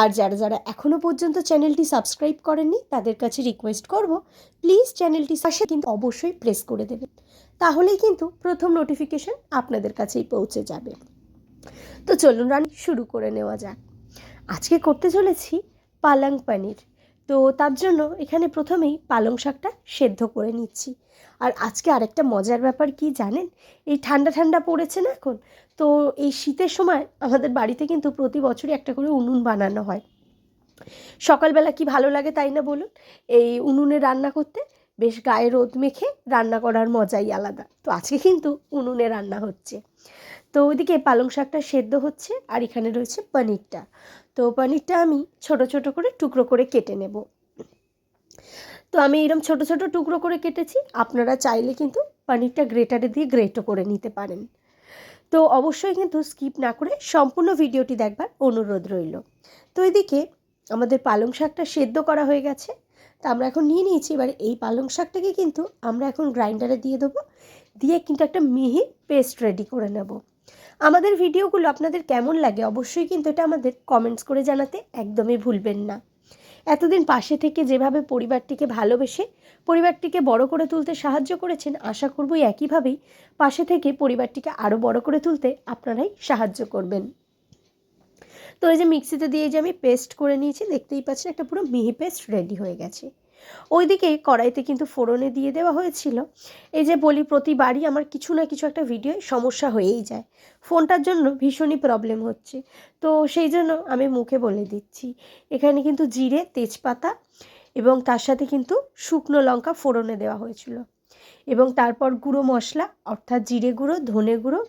আর যারা যারা এখনও পর্যন্ত চ্যানেলটি সাবস্ক্রাইব করেননি, তাদের কাছে রিকোয়েস্ট করব প্লিজ চ্যানেলটি পাশে কিন্তু অবশ্যই প্রেস করে দেবেন। তাহলেই কিন্তু প্রথম নোটিফিকেশন আপনাদের কাছেই পৌঁছে যাবে। তো চলুন রান্না শুরু করে নেওয়া যাক। আজকে করতে চলেছি পালং পানির। তো তার জন্য এখানে প্রথমেই পালং শাকটা সেদ্ধ করে নিচ্ছি। আর আজকে আরেকটা মজার ব্যাপার কি জানেন? এই ঠান্ডা ঠান্ডা পড়েছে না এখন? তো এই শীতের সময় আমাদের বাড়িতে কিন্তু প্রতি বছরই একটা করে উনুন বানানো হয়। সকালবেলা কি ভালো লাগে তাই না বলুন? এই উনুনে রান্না করতে বেশ গায়ে রোদ মেখে রান্না করার মজাই আলাদা। তো আজকে কিন্তু উনুনে রান্না হচ্ছে। তো ওইদিকে পালং শাকটা সেদ্ধ হচ্ছে আর এখানে রয়েছে পনিরটা। তো পনিরটা আমি ছোট ছোট করে টুকরো করে কেটে নেব। তো আমি এরকম ছোট ছোট টুকরো করে কেটেছি। আপনারা চাইলে কিন্তু পনিরটা গ্রেটারে দিয়ে গ্রেটও করে নিতে পারেন। তো অবশ্যই কিন্তু স্কিপ না করে সম্পূর্ণ ভিডিওটি দেখবার অনুরোধ রইল। তো এদিকে আমাদের পালং শাকটা সেদ্ধ করা হয়ে গেছে। তা আমরা এখন নিয়ে নিয়েছি, এবার এই পালং শাকটাকে কিন্তু আমরা এখন গ্রাইন্ডারে দিয়ে দেবো। দিয়ে কিন্তু একটা মিহি পেস্ট রেডি করে নেব। আমাদের ভিডিওগুলো আপনাদের কেমন লাগে অবশ্যই কিন্তু এটা আমাদের কমেন্টস করে জানাতে একদমই ভুলবেন না। এতদিন পাশে থেকে যেভাবে পরিবারটিকে ভালোবেসে পরিবারটিকে বড় করে তুলতে সাহায্য করেছেন, আশা করব একইভাবেই পাশে থেকে পরিবারটিকে আরও বড় করে তুলতে আপনারাই সাহায্য করবেন। তো এই যে মিক্সিতে দিয়ে যে আমি পেস্ট করে নিয়েছি, দেখতেই পাচ্ছেন একটা পুরো মিহি পেস্ট রেডি হয়ে গেছে। ওইদিকে কড়াইতে কিন্তু ফোড়নে দিয়ে দেওয়া হয়েছিল। এই যে বলি প্রতিবারই আমার কিছু না কিছু একটা ভিডিওয় সমস্যা হয়েই যায়। ফোনটার জন্য ভীষণই প্রবলেম হচ্ছে। তো সেই জন্য আমি মুখে বলে দিচ্ছি, এখানে কিন্তু জিরে, তেজপাতা এবং তার সাথে কিন্তু শুকনো লঙ্কা ফোড়নে দেওয়া হয়েছিল। এবং তারপর গুঁড়ো মশলা, অর্থাৎ জিরে গুঁড়ো, ধনে গুঁড়ো,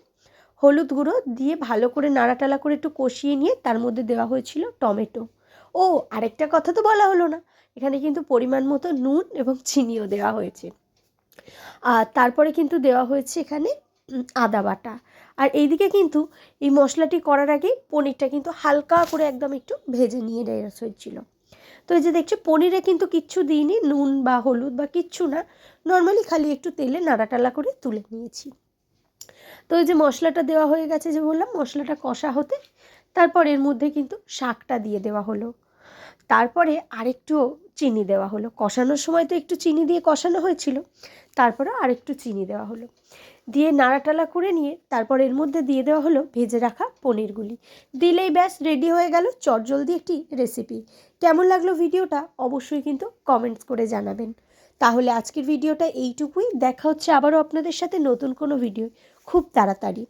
হলুদ গুঁড়ো দিয়ে ভালো করে নাড়াটালা করে একটু কষিয়ে নিয়ে তার মধ্যে দেওয়া হয়েছিল টমেটো। ও, আরেকটা কথা তো বলা হলো না। এখানে কিন্তু পরিমাণ মতো নুন এবং চিনিও দেওয়া হয়েছে। আর তারপরে কিন্তু দেওয়া হয়েছে এখানে আদা বাটা। আর এইদিকে কিন্তু এই মশলাটি করার আগেই পনিরটা কিন্তু হালকা করে একদম একটু ভেজে নিয়ে দেওয়া হয়েছিল। তো এই যে দেখছ, পনিরে কিন্তু কিচ্ছু দিইনি, নুন বা হলুদ বা কিচ্ছু না। নর্মালি খালি একটু তেলে নাড়াটালা করে তুলে নিয়েছি। তো এই যে মশলাটা দেওয়া হয়ে গেছে যে বললাম, মশলাটা কষা হতে, তারপর এর মধ্যে কিন্তু শাকটা দিয়ে দেওয়া হলো। তারপরে আরেকটু চিনি দেওয়া হলো। কষানোর সময় তো একটু চিনি দিয়ে কষানো হয়েছিল। তারপরে আরেকটু চিনি দেওয়া হলো। দিয়ে নাড়াটালা করে নিয়ে তারপর এর মধ্যে দিয়ে দেওয়া হলো ভেজে রাখা পনিরগুলি দিলেই ব্যাস, রেডি হয়ে গেল চটজলদি একটি রেসিপি কেমন লাগল ভিডিওটা অবশ্যই কিন্তু কমেন্টস করে জানাবেন। তাহলে আজকের ভিডিওটা এইটুকুই। দেখা হচ্ছে আবারও আপনাদের সাথে নতুন কোনো ভিডিও খুব তাড়াতাড়ি।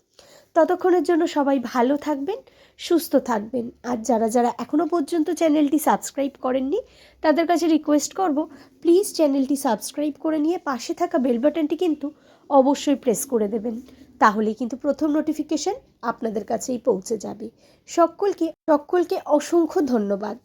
ততক্ষণের জন্য সবাই ভালো থাকবেন, সুস্থ থাকবেন। আর যারা যারা এখনও পর্যন্ত চ্যানেলটি সাবস্ক্রাইব করেননি, তাদের কাছে রিকোয়েস্ট করব প্লিজ চ্যানেলটি সাবস্ক্রাইব করে নিয়ে পাশে থাকা বেল বাটনটি কিন্তু অবশ্যই প্রেস করে দেবেন। তাহলেই কিন্তু প্রথম নোটিফিকেশান আপনাদের কাছেই পৌঁছে যাবে। সকলকে সকলকে অসংখ্য ধন্যবাদ।